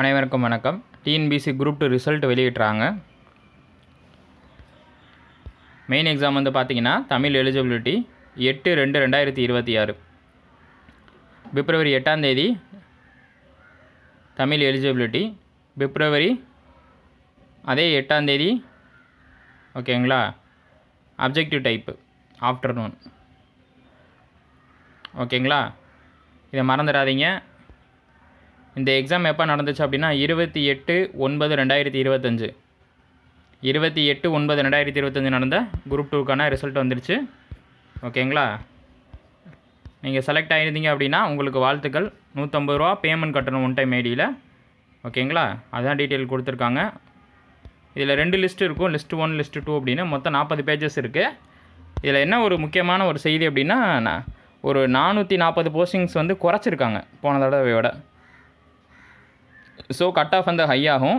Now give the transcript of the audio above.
அனைவருக்கும் வணக்கம். TNPSC group two result வெளியிட்றாங்க மெயின் எக்ஸாம் வந்து பார்த்தீங்கன்னா தமிழ் எலிஜிபிலிட்டி எட்டு ரெண்டு ரெண்டாயிரத்தி இருபத்தி ஆறு. பிப்ரவரி எட்டாம் தேதி தமிழ் எலிஜிபிலிட்டி பிப்ரவரி அதே எட்டாம் தேதி ஓகேங்களா அப்ஜெக்டிவ் டைப்பு ஆஃப்டர்நூன் ஓகேங்களா இதை மறந்துடாதீங்க. இந்த எக்ஸாம் எப்போ நடந்துச்சு அப்படின்னா இருபத்தி எட்டு ஒன்பது ரெண்டாயிரத்தி இருபத்தஞ்சு. இருபத்தி எட்டு ஒன்பது ரெண்டாயிரத்தி இருபத்தஞ்சு நடந்த குரூப் டூக்கான ரிசல்ட் வந்துருச்சு. ஓகேங்களா நீங்கள் செலக்ட் ஆகிருந்தீங்க அப்படின்னா உங்களுக்கு வாழ்த்துக்கள். நூற்றம்பது ரூபா பேமெண்ட் கட்டணும் ஒன் டைம் ஐடியில் ஓகேங்களா அதான் டீட்டெயில் கொடுத்துருக்காங்க. இதில் ரெண்டு லிஸ்ட் இருக்கும். லிஸ்ட் ஒன் லிஸ்ட் டூ அப்படின்னு மொத்தம் நாற்பது பேஜஸ் இருக்குது இதில் என்ன ஒரு முக்கியமான ஒரு செய்தி அப்படின்னா நான் ஒரு நானூற்றி நாற்பது போஸ்டிங்ஸ் வந்து குறைச்சிருக்காங்க போன தடவையோட. ஸோ கட் ஆஃப் வந்து ஹை ஆகும்.